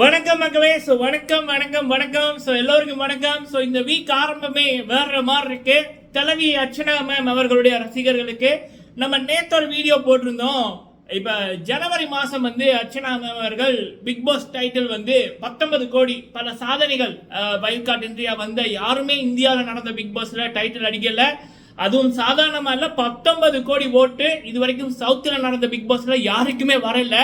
வணக்கம் மக்களே. ஸோ வணக்கம் வணக்கம் வணக்கம். ஸோ எல்லோருக்கும் வணக்கம். ஸோ இந்த வீக் ஆரம்பமே வேற மாதிரி இருக்கு. தலைவி அர்ச்சனா மேம் அவர்களுடைய ரசிகர்களுக்கு நம்ம நேற்று ஒரு வீடியோ போட்டிருந்தோம். இப்போ ஜனவரி மாதம் வந்து அர்ச்சனா மேம் அவர்கள் பிக் பாஸ் டைட்டில் வந்து பத்தொன்பது கோடி பல சாதனைகள் வயல்காட் இந்தியா வந்த யாருமே இந்தியாவில் நடந்த பிக் பாஸில் டைட்டில் அடிக்கலை. அதுவும் சாதாரணமாக இல்லை பத்தொன்பது கோடி ஓட்டு இது வரைக்கும் சவுத்தில் நடந்த பிக் பாஸில் யாருக்குமே வரல.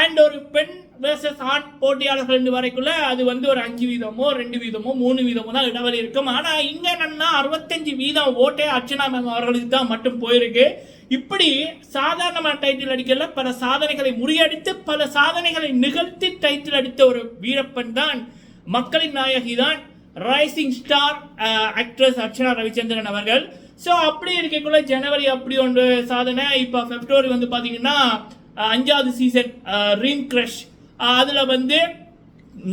அண்ட் ஒரு பெண் வேர்சஸ் ஆண் போட்டியாளர்கள் ரெண்டு வரைக்குள்ள அது வந்து ஒரு அஞ்சு வீதமோ ரெண்டு வீதமோ மூணு வீதமோ தான் இடைவெளி இருக்கும். ஆனால் இங்கே என்னன்னா அறுபத்தஞ்சு வீதம் ஓட்டே அர்ச்சனா மேம் அவர்களுக்கு தான் மட்டும் போயிருக்கு. இப்படி சாதாரணமான டைட்டில் அடிக்கல பல சாதனைகளை முறியடித்து பல சாதனைகளை நிகழ்த்தி டைட்டில் அடித்த ஒரு வீரப்பன் தான் மக்களின் நாயகி தான் rising star actress Archana Ravichandran அவர்கள். ஸோ அப்படி இருக்கக்குள்ள ஜனவரி அப்படி ஒன்று சாதனை. இப்போ பிப்ரவரி வந்து பார்த்தீங்கன்னா அஞ்சாவது சீசன் ரீம் கிரஷ். அதில் வந்து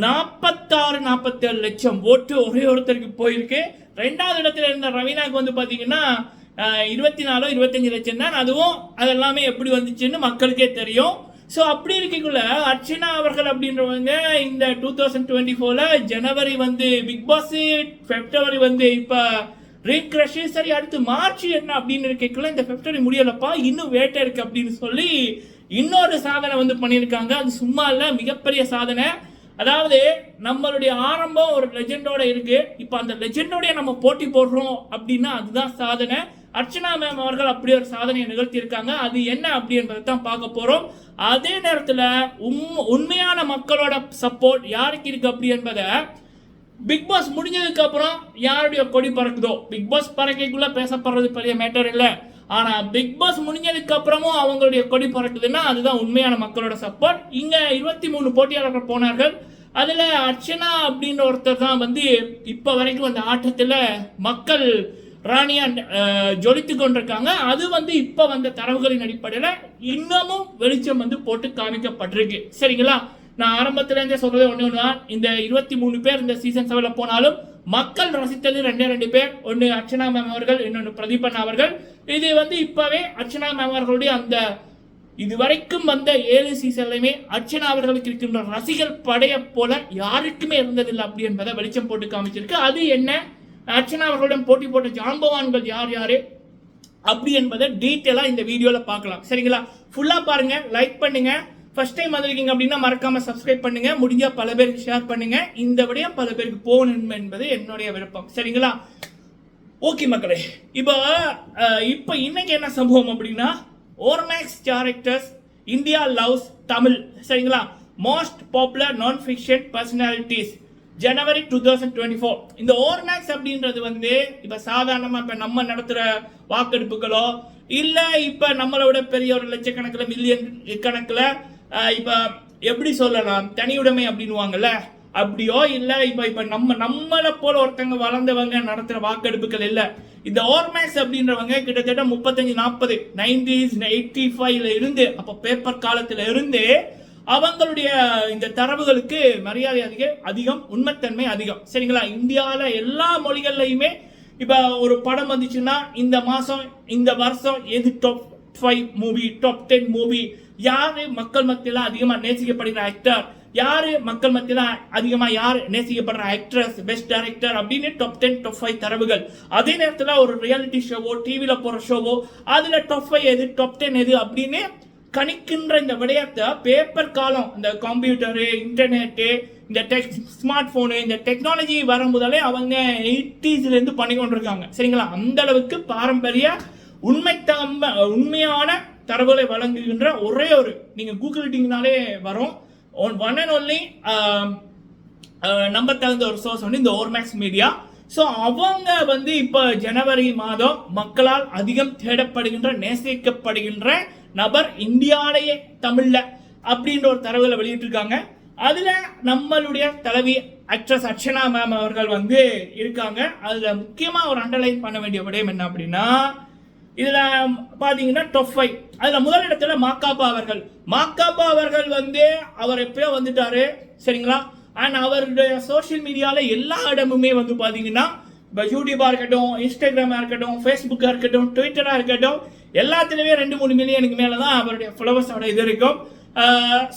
நாற்பத்தாறு நாற்பத்தேழு லட்சம் ஓட்டு ஒரே ஒருத்தருக்கு போயிருக்கு. ரெண்டாவது இடத்துல இருந்த ரவீனாக்கு வந்து பார்த்தீங்கன்னா இருபத்தி நாலோ இருபத்தஞ்சு லட்சம் தான். அதுவும் அதெல்லாமே எப்படி வந்துச்சுன்னு மக்களுக்கே தெரியும். ஸோ அப்படி இருக்கக்குள்ள அர்ச்சனா அவர்கள் அப்படின்றவங்க இந்த டூ தௌசண்ட் டுவெண்ட்டி ஃபோரில் ஜனவரி வந்து பிக் பாஸ் பிப்ரவரி வந்து இப்போ ரீக்ரஷு சரி அடுத்து மார்ச் என்ன அப்படின்னு இருக்கக்குள்ள இந்த பிப்ரவரி முடியலப்பா இன்னும் வேட்டை இருக்கு அப்படின்னு சொல்லி இன்னொரு சாதனை வந்து பண்ணியிருக்காங்க. அது சும்மா இல்லை மிகப்பெரிய சாதனை. அதாவது நம்மளுடைய ஆரம்பம் ஒரு லெஜெண்டோட இருக்கு. இப்போ அந்த லெஜெண்டோடைய நம்ம போட்டி போடுறோம் அப்படின்னா அதுதான் சாதனை. அர்ச்சனா மேம் அவர்கள் அப்படி ஒரு சாதனையை நிகழ்த்தியிருக்காங்க. அது என்ன அப்படி என்பதை தான் பார்க்க போகிறோம் அதே நேரத்தில் உண் உண்மையான மக்களோட சப்போர்ட் யாருக்கு இருக்கு அப்படி என்பதை பிக் பாஸ் முடிஞ்சதுக்கு அப்புறம் யாருடைய கொடி பறக்குதோ? பிக் பாஸ் பறக்கைக்குள்ள பேசப்படுறது பெரிய மேட்டர் இல்லை. ஆனால் பிக் பாஸ் முடிஞ்சதுக்கு அப்புறமும் அவங்களுடைய கொடி பறக்குதுன்னா அதுதான் உண்மையான மக்களோட சப்போர்ட் இங்கே இருபத்தி மூணு போட்டியாளர்கள் போனார்கள். அதில் அர்ச்சனா அப்படின்ற ஒருத்தர் தான் வந்து இப்போ வரைக்கும் அந்த ஆட்டத்தில் மக்கள் ராணியா ஜொலித்து கொண்டிருக்காங்க. அது வந்து இப்போ வந்த தரவுகளின் அடிப்படையில் இன்னமும் வெளிச்சம் வந்து போட்டு காமிக்கப்பட்டிருக்கு. சரிங்களா? நான் ஆரம்பத்திலேருந்தே சொல்றது ஒன்று தான் இந்த இருபத்தி மூணு பேர் இந்த சீசன் செவன்ல போனாலும் மக்கள் ரசித்தது ரெண்டே ரெண்டு பேர். ஒன்று அர்ச்சனா மேம் அவர்கள் இன்னொன்று பிரதீபன் அவர்கள். இது வந்து இப்போவே அர்ச்சனா மேம் அவர்களுடைய அந்த இதுவரைக்கும் வந்த ஏழு சீசன்லையுமே அர்ச்சனா அவர்களுக்கு இருக்கின்ற ரசிகர் படைய போல யாருக்குமே இருந்ததில்லை அப்படி என்பதை வெளிச்சம் போட்டு காமிச்சிருக்கு. அது என்ன? அர்ச்சனா அவர்களுடன் போட்டி போட்ட ஜாம்பவான்கள் யார் யாரு? அப்படி என்பதை டீட்டெயிலாக இந்த வீடியோவில் பார்க்கலாம். சரிங்களா? ஃபுல்லாக பாருங்கள் லைக் பண்ணுங்கள் ஃபர்ஸ்ட் டைம் வந்திருக்கீங்க அப்படின்னா மறக்காம சப்ஸ்கிரைப் பண்ணுங்க. முடிஞ்சா பல பேருக்கு ஷேர் பண்ணுங்க. இந்த விடயம் பல பேருக்கு போகணும் என்பது என்னுடைய விருப்பம். சரிங்களா? ஓகே மக்களே இப்போ இப்போ இன்னைக்கு என்ன சம்பவம் அப்படின்னா Ormax characters India loves Tamil சரிங்களா? Most popular non fiction personalities January two thousand twenty four இந்த ஓர்மேக்ஸ் அப்படின்றது வந்து இப்போ சாதாரணமாக இப்போ நம்ம நடத்துகிற வாக்கெடுப்புகளோ இல்லை இப்போ நம்மளோட பெரிய ஒரு லட்சக்கணக்கில் மில்லியன் கணக்கில் இப்போ எப்படி சொல்லலாம்? தனியுடைமை அப்படின்னுவாங்கல்ல? அப்படியோ இல்லை இப்போ இப்போ நம்ம நம்மளை போல ஒருத்தங்க வளர்ந்தவங்க நடத்துகிற வாக்கெடுப்புகள் இல்லை. இந்த ஓர்மேக்ஸ் அப்படின்றவங்க கிட்டத்தட்ட முப்பத்தஞ்சு நாற்பது நைன்டிஸ் எயிட்டி ஃபைவ்ல இருந்து அப்போ பேப்பர் காலத்தில் இருந்து அவங்களுடைய இந்த தரவுகளுக்கு மரியாதை அதிகம் அதிகம் உண்மைத்தன்மை அதிகம். சரிங்களா? இந்தியாவில் எல்லா மொழிகள்லையுமே இப்போ ஒரு படம் வந்துச்சுன்னா இந்த மாதம் இந்த வருஷம் எது top five movie top ten movie யாரு மக்கள் மத்தியில் அதிகமாக நேசிக்கப்படுகிற ஆக்டர் யாரு மக்கள் மத்தியில் அதிகமாக யார் நேசிக்கப்படுற ஆக்ட்ரஸ் பெஸ்ட் டைரக்டர் அப்படின்னு டாப் டென் டாப் ஃபைவ் தரவுகள். அதே நேரத்தில் ஒரு ரியாலிட்டி ஷோவோ டிவியில் போகிற ஷோவோ அதில் டாப் ஃபைவ் எது டாப் டென் எது அப்படின்னு கணிக்கின்ற இந்த விடயத்தை பேப்பர் காலம் இந்த கம்ப்யூட்டரு இன்டர்நெட்டு இந்த டெக் ஸ்மார்ட் ஃபோனு இந்த டெக்னாலஜி வரும் முதலே அவங்க எயிட்டிஸ்லேருந்து பண்ணி கொண்டிருக்காங்க சரிங்களா? அந்த அளவுக்கு பாரம்பரிய உண்மை தம்ப உண்மையான தரவுகளை வழங்குகின்ற ஒரே ஒரு நீங்க கூகுளிட்டிங்கனாலே வரும். ஒன் ஒன் அண்ட் ஒன்லி நம்ப தகுந்த ஒரு சோர்ஸ் வந்து இந்த ஓர்மேக்ஸ் மீடியா ஸோ அவங்க வந்து இப்போ ஜனவரி மாதம் மக்களால் அதிகம் தேடப்படுகின்ற நேசிக்கப்படுகின்ற நபர் இந்தியாலேயே தமிழில் அப்படின்ற ஒரு தரவுகளை வெளியிட்டிருக்காங்க. அதில் நம்மளுடைய தலைவி ஆக்ட்ரஸ் அர்ச்சனா மேம் அவர்கள் வந்து இருக்காங்க. அதில் முக்கியமாக ஒரு அண்டர்லைன் பண்ண வேண்டிய விடயம் என்ன அப்படின்னா இதுல பாத்தீங்கன்னா டொஃபை ஃபைவ் அதுல முதல் இடத்துல மாக்காப்பா அவர்கள். மாக்காப்பா அவர்கள் வந்து அவர் எப்பயோ வந்துட்டாரு. சரிங்களா? அண்ட் அவருடைய சோஷியல் மீடியால எல்லா இடமுமே வந்து பாத்தீங்கன்னா இப்போ யூடியூபா இருக்கட்டும் இன்ஸ்டாகிராமா இருக்கட்டும் ஃபேஸ்புக்கா இருக்கட்டும் ட்விட்டரா இருக்கட்டும் எல்லாத்துலயுமே ரெண்டு மூணு மில்லியனுக்கு மேலே தான் அவருடைய ஃபாலோவர்ஸோட இது இருக்கும்.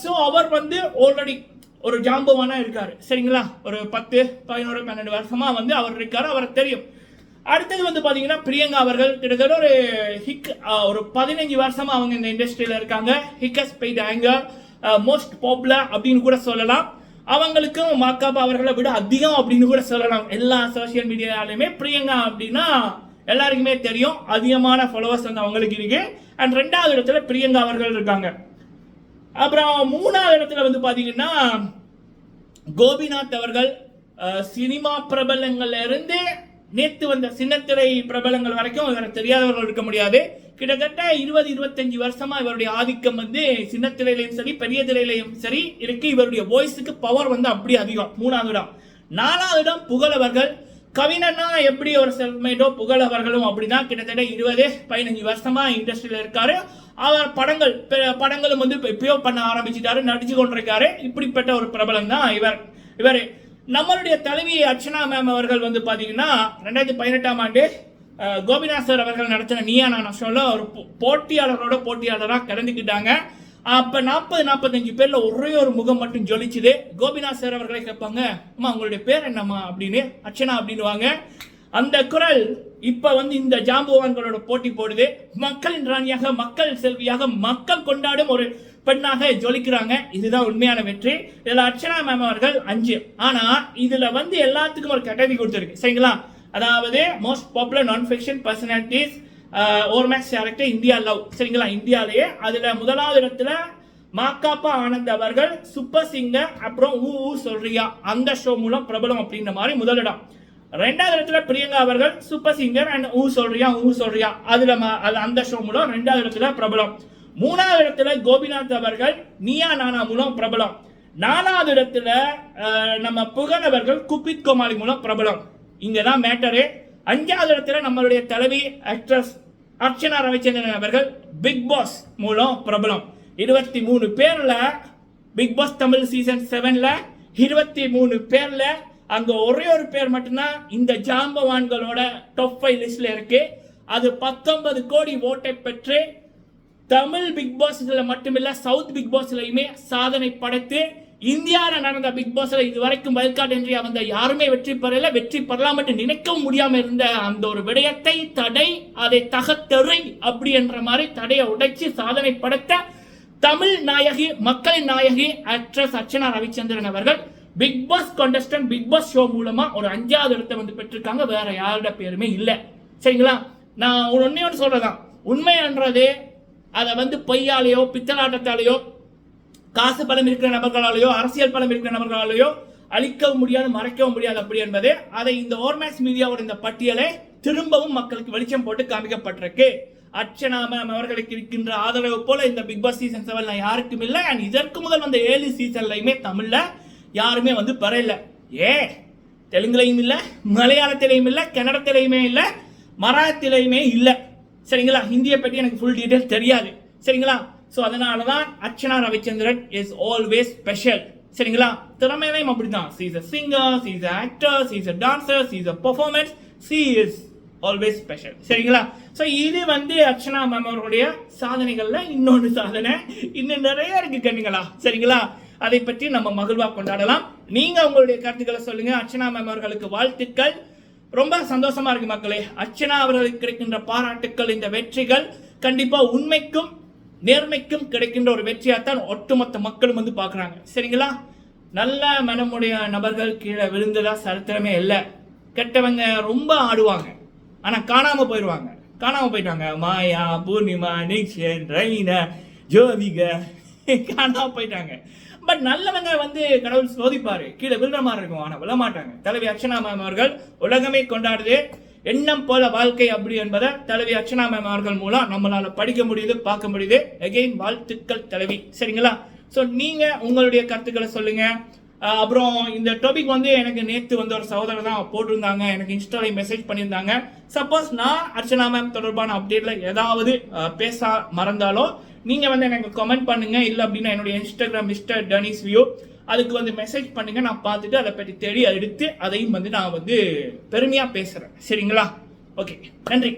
ஸோ அவர் வந்து ஆல்ரெடி ஒரு ஜாம்பவானா இருக்காரு. சரிங்களா? ஒரு பத்து பதினோரு பன்னெண்டு வருஷமா வந்து அவர் இருக்காரு. அவரை தெரியும். அடுத்தது வந்து பார்த்தீங்கன்னா பிரியங்கா அவர்கள் கிட்டத்தட்ட ஒரு ஹிக் ஒரு பதினஞ்சு வருஷமா அவங்க இந்த இண்டஸ்ட்ரியில் இருக்காங்க. ஹிக்கஸ் பெய்ட் ஆங்கர் மோஸ்ட் பாப்புலர் அப்படின்னு கூட சொல்லலாம். அவங்களுக்கும் மாக்காப் அவர்களை விட அதிகம் அப்படின்னு கூட சொல்லலாம். எல்லா சோஷியல் மீடியாலையுமே பிரியங்கா அப்படின்னா எல்லாருக்குமே தெரியும். அதிகமான ஃபாலோவர்ஸ் வந்து அவங்களுக்கு இருக்கு. அண்ட் ரெண்டாவது இடத்துல பிரியங்கா அவர்கள் இருக்காங்க. அப்புறம் மூணாவது இடத்துல வந்து பார்த்தீங்கன்னா கோபிநாத் அவர்கள் சினிமா பிரபலங்கள்ல இருந்து நேத்து வந்த சின்னத்திரை பிரபலங்கள் வரைக்கும் இவரை தெரியாதவர்கள் இருக்க முடியாது. கிட்டத்தட்ட இருபது இருபத்தஞ்சு வருஷமா இவருடைய ஆதிக்கம் வந்து சின்னத்திரையிலையும் சரி பெரிய திரையிலையும் சரி இருக்கு இவருடைய வாய்ஸுக்கு பவர் வந்து அப்படி அதிகம். மூணாவது இடம். நாலாவது இடம் புகழவர்கள். கவிஞர்னா எப்படி ஒரு செல்மேட்டோ புகழவர்களும் அப்படின்னா கிட்டத்தட்ட இருபது பதினஞ்சு வருஷமா இண்டஸ்ட்ரியில இருக்காரு. அவர் படங்கள் படங்களும் வந்து இப்போ எப்பயோ பண்ண ஆரம்பிச்சிட்டாரு நடிச்சு கொண்டிருக்காரு. இப்படிப்பட்ட ஒரு பிரபலம் தான் இவர். இவர் நம்மளுடைய தலைவி அர்ச்சனா மேம் அவர்கள் வந்து பார்த்தீங்கன்னா ரெண்டாயிரத்தி பதினெட்டாம் ஆண்டு கோபிநாசர் கோபிநாத் சார் அவர்கள் நடத்தின நீயா நான் ஒரு போ- போட்டியாளரோட போட்டியாளராக கலந்துக்கிட்டாங்க அப்போ நாற்பது நாற்பத்தஞ்சு பேரில் ஒரே ஒரு முகம் மட்டும் ஜொலிச்சுது. கோபிநாத் சார் அவர்களே கேட்பாங்க அம்மா உங்களுடைய பேர் என்னம்மா? அப்படின்னு அர்ச்சனா அப்படின்னுவாங்க. அந்த குரல் இப்போ வந்து இந்த ஜாம்பவான்களோட போட்டி போடுது. மக்களின் ராணியாக மக்கள் செல்வியாக மக்கள் கொண்டாடும் ஒரு பெண்ணாக ஜொலிக்கிறாங்க. இதுதான் உண்மையான வெற்றி. இதில் அர்ச்சனா மேம் அவர்கள் அஞ்சு. ஆனால் இதில் வந்து எல்லாத்துக்கும் ஒரு கேட்டகரி கொடுத்துருக்கு. சரிங்களா? அதாவது most popular non fiction personalities Ormax character India love சரிங்களா? இந்தியாலேயே. அதில் முதலாவது இடத்துல மாக்காப்பா ஆனந்த் அவர்கள் சூப்பர் சிங்கர் அப்புறம் ஊ ஊ சொல்றியா? அந்த ஷோ மூலம் பிரபலம் அப்படின்ற மாதிரி முதலிடம் ரெண்டாவது இடத்துல பிரியங்கா அவர்கள் சூப்பர் சிங்கர் அண்ட் ஊ சொல்றியா ஊ சொல்றியா? அதுல ம- அது அந்த ஷோ மூலம் ரெண்டாவது இடத்துல பிரபலம். மூணாவது இடத்துல கோபிநாத் அவர்கள் நீயா நானா மூலம் பிரபலம். நாலாவது இடத்துல நம்ம புகழவர்கள் குப்பித் கோமாளி மூலம் பிரபலம். இங்கே தான் மேட்டரு அஞ்சாவது இடத்துல நம்மளுடைய தலைவி ஆக்ட்ரஸ் அர்ச்சனா ரவிச்சந்திரன் அவர்கள் பிக் பாஸ் மூலம் பிரபலம். இருபத்தி மூணு பேரில் பிக் பாஸ் தமிழ் சீசன் செவனில் இருபத்தி மூணு பேரில் அங்கே ஒரே ஒரு பேர் மட்டும்தான் இந்த ஜாம்பவான்களோட டாப் ஃபைவ் லிஸ்டில் இருக்குது அது பத்தொன்பது கோடி ஓட்டை பெற்று தமிழ் பிக் பாஸ்ல மட்டுமில்ல சவுத் பிக் பாஸ்லயுமே சாதனை படைத்து இந்தியாவில் நடந்த பிக் பாஸ்ல இது வரைக்கும் வயல்காட் என்று வந்த யாருமே வெற்றி பெறல. வெற்றி பெறலாம் என்று நினைக்கவும் முடியாமல் இருந்த அந்த ஒரு விடயத்தை தடை அதை தகத்தெறி அப்படி என்ற மாதிரி தடையை உடைச்சு சாதனை படைத்த தமிழ் நாயகி மக்களின் நாயகி ஆக்ட்ரஸ் அர்ச்சனா ரவிச்சந்திரன் அவர்கள் Bigg Boss contestant Bigg Boss show மூலமா ஒரு அஞ்சாவது இடத்தை வந்து பெற்றிருக்காங்க. வேற யாரோட பேருமே இல்லை. சரிங்களா? நான் ஒன்னே ஒன்று சொல்றதான் உண்மைன்றது அதை வந்து பொய்யாலேயோ பித்தலாட்டத்தாலேயோ காசு பலம் இருக்கிற நபர்களாலேயோ அரசியல் பலம் இருக்கிற நபர்களாலேயோ அழிக்கவும் முடியாது மறைக்கவும் முடியாது அப்படி என்பது அதை இந்த ஓர்மேக்ஸ் மீடியாவோட இந்த பட்டியலை திரும்பவும் மக்களுக்கு வெளிச்சம் போட்டு காமிக்கப்பட்டிருக்கு. அர்ச்சனாமம் அவர்களுக்கு இருக்கின்ற ஆதரவு போல இந்த பிக் பாஸ் சீசன் செவன்ல யாருக்கும் இல்லை. அண்ட் இதற்கு முதல் வந்த ஏழு சீசன்லையுமே தமிழ்ல யாருமே வந்து பெறல. ஏ தெலுங்குலையும் இல்லை மலையாளத்திலையும் இல்லை கன்னடத்திலையுமே இல்லை மராத்திலையுமே இல்லை. சரிங்களா? ஹிந்தியை பற்றி எனக்கு ஃபுல் டீட்டெயில் தெரியாது. சரிங்களா? ஸோ அதனால தான் Archana Ravichandran is always special சரிங்களா? திறமையிலையும் அப்படிதான் she's a singer she's a actor she's a dancer she's a performance she is always special சரிங்களா? ஸோ இது வந்து அர்ச்சனா மேம் அவருடைய சாதனைகளில் இன்னொன்று சாதனை. இன்னும் நிறைய இருக்கு கண்ணுங்களா? சரிங்களா? அதை பற்றி நம்ம மகிழ்வாக கொண்டாடலாம். நீங்கள் உங்களுடைய கருத்துக்களை சொல்லுங்கள் அர்ச்சனா மேம் அவர்களுக்கு வாழ்த்துக்கள். ரொம்ப சந்தோஷமா இருக்கு மக்களே. அர்ச்சனா அவர்களுக்கு கிடைக்கின்ற பாராட்டுக்கள் இந்த வெற்றிகள் கண்டிப்பா உண்மைக்கும் நேர்மைக்கும் கிடைக்கின்ற ஒரு வெற்றியாகத்தான் ஒட்டுமொத்த மக்களும் வந்து பார்க்குறாங்க. சரிங்களா? நல்ல மனமுடைய நபர்கள் கீழே விழுந்ததா சரித்திரமே இல்லை. கெட்டவங்க ரொம்ப ஆடுவாங்க. ஆனால் காணாமல் போயிடுவாங்க காணாமல் போயிட்டாங்க. மாயா பூர்ணிமா நிக்ஷன் ரெய்னா ஜோதிகா காணாமல் போயிட்டாங்க. பட் நல்லவங்க வந்து கடவுள் சோதிப்பாரு. கீழே விழுற மாதிரி இருக்கும். ஆனா விழ மாட்டாங்க. தலைவி அர்ச்சனா மேம் அவர்கள் உலகமே கொண்டாடுது. எண்ணம் போல வாழ்க்கை அப்படி என்பதை தலைவி அர்ச்சனா மேம் அவர்கள் மூலம் நம்மளால படிக்க முடியுது பார்க்க முடியுது. எகெயின் வாழ்த்துக்கள் தலைவி. சரிங்களா? ஸோ நீங்க உங்களுடைய கருத்துக்களை சொல்லுங்க. அப்புறம் இந்த டாபிக் வந்து எனக்கு நேத்து வந்து ஒரு சகோதரர் தான் போட்டிருந்தாங்க. எனக்கு இன்ஸ்டாலையும் மெசேஜ் பண்ணியிருந்தாங்க. சப்போஸ் நான் அர்ச்சனா மேம் தொடர்பான அப்டேட்ல ஏதாவது பேச மறந்தாலோ நீங்க வந்து எனக்கு கமெண்ட் பண்ணுங்க. இல்ல அப்படின்னா என்னுடைய இன்ஸ்டாகிராம் மிஸ்டர் டனிஸ் வியூ அதுக்கு வந்து மெசேஜ் பண்ணுங்க. நான் பார்த்துட்டு அதை பற்றி தேடி எடுத்து அதையும் வந்து நான் வந்து பெருமையா பேசுறேன். சரிங்களா? ஓகே நன்றி.